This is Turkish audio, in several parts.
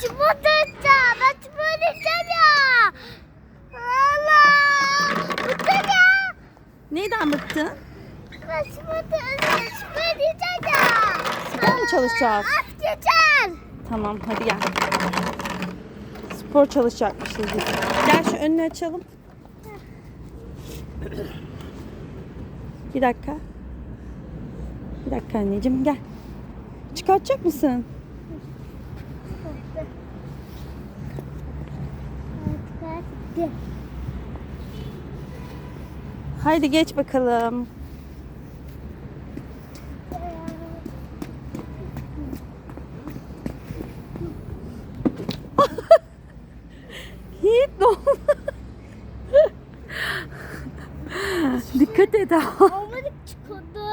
Çikolata. Ben çikolata ya. Allah. Ne ya? Neyden bıktın? Ben çikolata. Çikolata ya. Spor mu çalışacağız? Geçer. Tamam hadi gel. Spor çalışacakmışız biz. Gel şu önünü açalım. Bir dakika. Bir dakika anneciğim gel. Çıkartacak mısın? Gel. Haydi geç bakalım. Yiğit ne oldu? Dikkat et ha. Olmadık çıkıldı.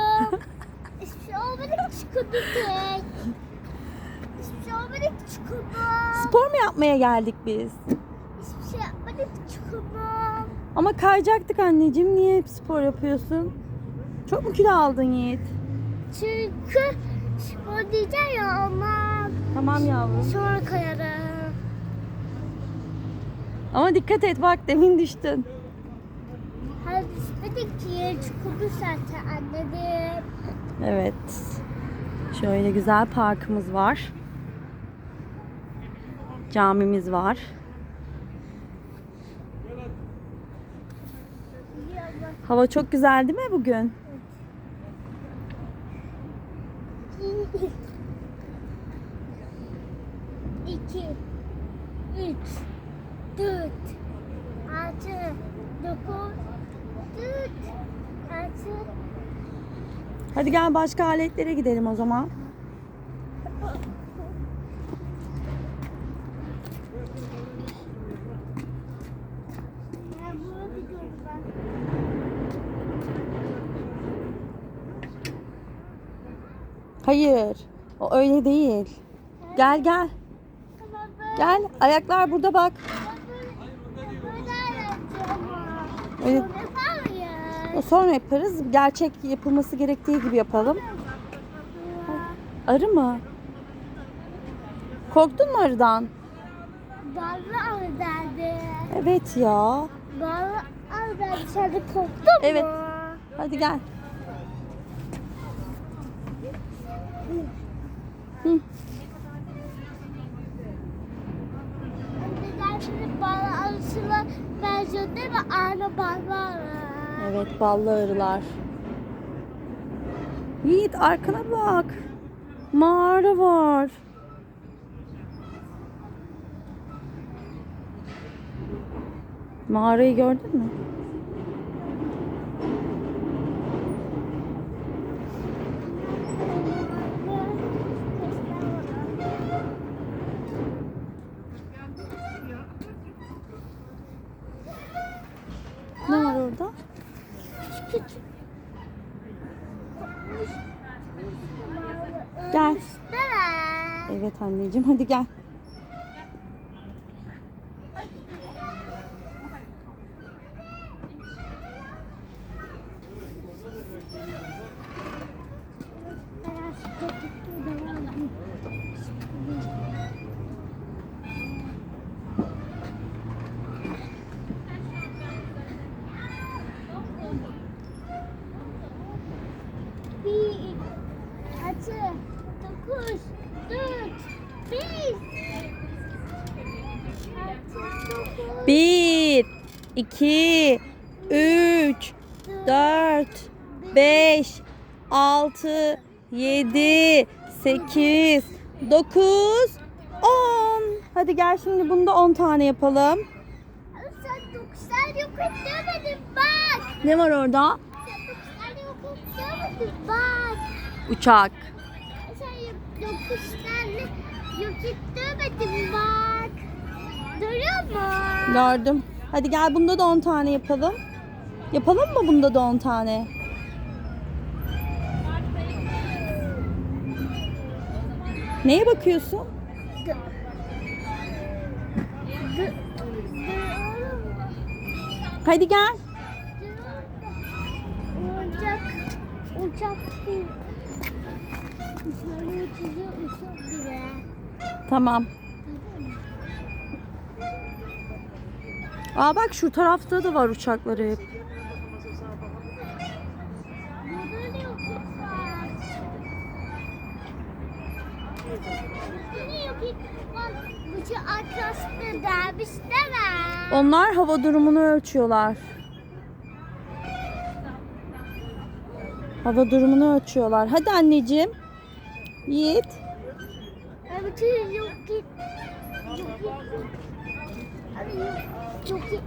Hiçbir şey olmadık çıkıldı tek. Hiçbir şey olmadık. Spor mu yapmaya geldik biz? Ama kayacaktık anneciğim. Niye hep spor yapıyorsun? Çok mu kilo aldın Yiğit? Çünkü spor diyeceğim ya ama Tamam yavrum. sonra kayarım. Ama dikkat et bak demin düştün. Hadi istedik ki yeri çıkıldı zaten anladım. Evet. Şöyle güzel parkımız var. Camimiz var. Hava çok güzel değil mi bugün? İki, üç, dört, altı, dokuz, dört, altı, Hadi gel başka aletlere gidelim o zaman. Ben bunu ben. Hayır. O öyle değil. Gel gel. Gel. Ayaklar burada bak. Öyle- Sonra yaparız. Gerçek yapılması gerektiği gibi yapalım. Arı mı? Korktun mu arıdan? Ballı arı derdi. Evet ya. Ballı arı derdi. Sen de korktun Evet. mu? Hadi gel. Evet ballı arılar. Yiğit arkana bak. Mağara var. Mağarayı gördün mü? Ne var orada? Gel. Evet anneciğim hadi gel. 2 3 4 5 6 7 8 9 10 Hadi gel şimdi bunu da 10 tane yapalım. Sen 9'lar yok edemedin bak. Ne var orada? Sen 9'lar yok edemedin bak. Uçak. Sen 9'lar yok edemedin bak. Görüyor musun? Gördüm. Hadi gel bunda da 10 tane yapalım. Yapalım mı bunda da 10 tane? Neye bakıyorsun? Hadi gel. Uçak, uçak. Tamam. Aa bak şu tarafta da var uçakları hep. Onlar hava durumunu ölçüyorlar. Hava durumunu ölçüyorlar. Hadi anneciğim. Yiğit.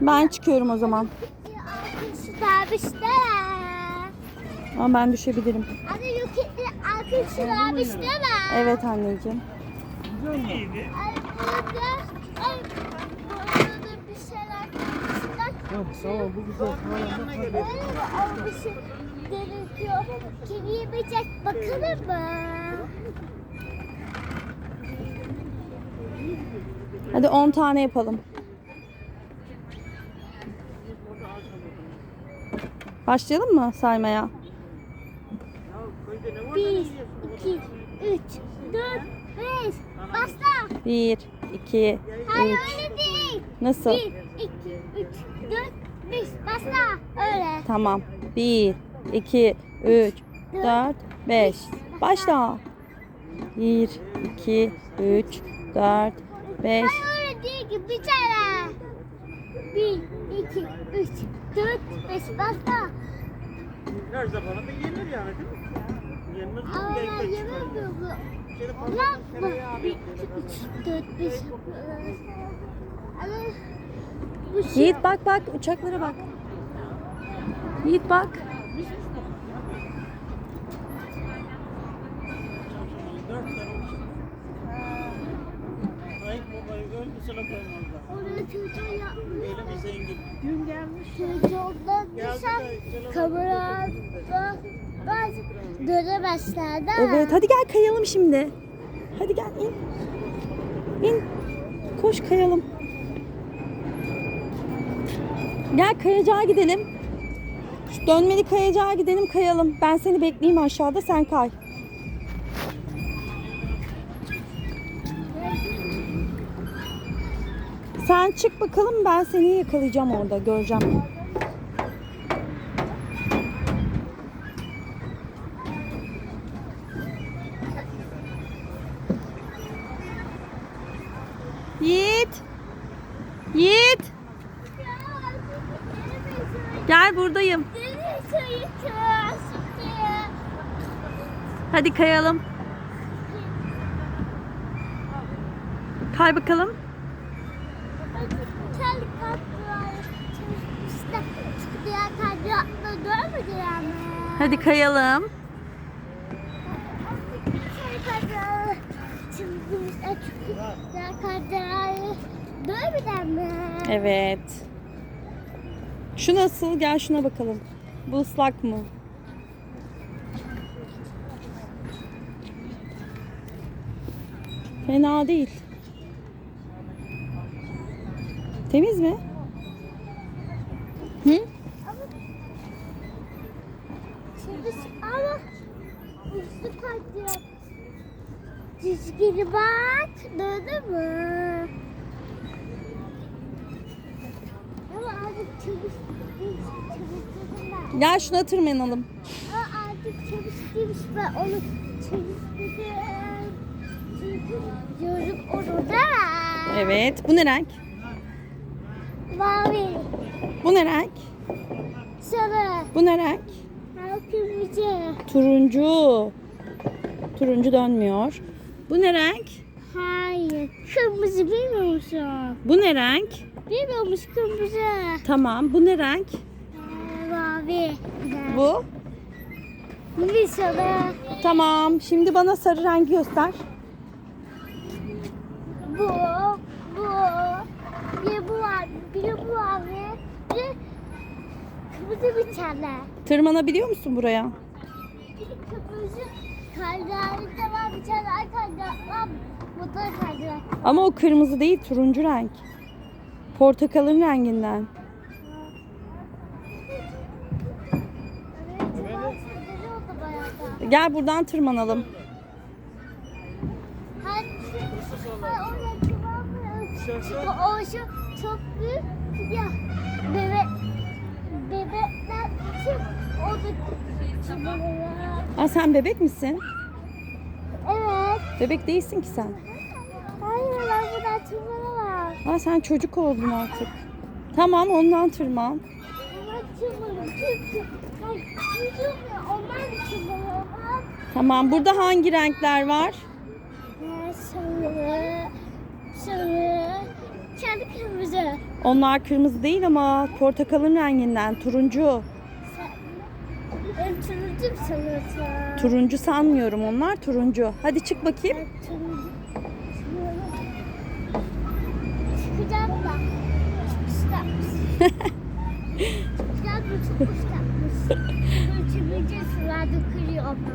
Ben çıkıyorum o zaman. Ama ben düşebilirim. Yok? Evet anneciğim. Şeyler. Sağ ol, bu güzel. Hala ne kadar- Öyle mi? Ama bir şey gerekiyor. Kediye böcek bakalım mı? Hadi 10 tane yapalım. Başlayalım mı saymaya? Bir, iki, üç, dört, beş. Başla. 1, 2, Hayır 3. öyle değil. Nasıl? Bir, iki, üç, dört, beş. Başla. Öyle. Tamam. 1, 2, 3, 4, 5. Başla. 1, 2, 3, 4, 5. Hayır öyle değil ki bir tane. Bir, iki, üç, dört, beş. Başla. Her zaman da yenir yani değil mi? Yenmez mi? Ama ben yemem çıkar. bu. Ulan bak tereyağı bir, yok. iki, üç, dört, beş yapıyoruz. Ama bu şey... Yiğit bak bak uçaklara bak. Yiğit bak. Sana koymazlar. Oraya çocuğa yapmış. Öyle bir zengin. Çocuğundan düşen kamerada bazı mi? Evet hadi gel kayalım şimdi. Hadi gel in. İn. Koş kayalım. Gel kayacağa gidelim. Şu dönmeli kayacağa gidelim kayalım. Ben seni bekleyeyim aşağıda sen kay. Sen çık bakalım ben seni yakalayacağım orada göreceğim. Yiğit. Yiğit. Gel buradayım. Hadi kayalım. Kay bakalım. Hadi kayalım. Evet. Şu nasıl? Gel şuna bakalım. Bu ıslak mı? Fena değil. Temiz mi? Hı? Şimdi ama üstü kaçıyor. Çizgili bak. Gördün mü? Ama artık çalıştırdım. Çalıştırdım Gel şuna tırmanalım. Ama artık çalıştırmış ben onu çalıştırdım. Çünkü gördüm onu da. Evet. Bu ne renk? Mavi. Bu ne renk? Sarı. Bu ne renk? Kırmızı. Turuncu. Turuncu dönmüyor. Bu ne renk? Hayır. Kırmızı bilmiyor musun? Bu ne renk? Bilmiyormuş kırmızı. Tamam. Bu ne renk? Ee, Mavi. Bu. Bir sarı. Tamam. Şimdi bana sarı rengi göster. Bu. Bu var. Bir bu var. Bir de kırmızı bir tane. Tırmanabiliyor musun buraya? Kaydıraklı da var. Bir tane ay kaydırak. Motor kaydırak. Ama o kırmızı değil, turuncu renk. Portakalın renginden. Gel buradan tırmanalım. İstersen. O şu çok büyük ya. Bebek çıkıyor. Aa sen bebek misin? Evet. Bebek değilsin ki sen. Hayır ben burada tırmanamam. Aa sen çocuk oldun artık. Tamam ondan tırman. Tamam burada hangi renkler var? Sarı, sarı, kendi kırmızı. Onlar kırmızı değil ama portakalın renginden turuncu. Ben turuncu sanırım. Turuncu sanmıyorum onlar turuncu. Hadi çık bakayım. Ben turuncu. Çıkacağım da. Çok ıslakmış. Çıkacağım da. Sularda kırıyor ama.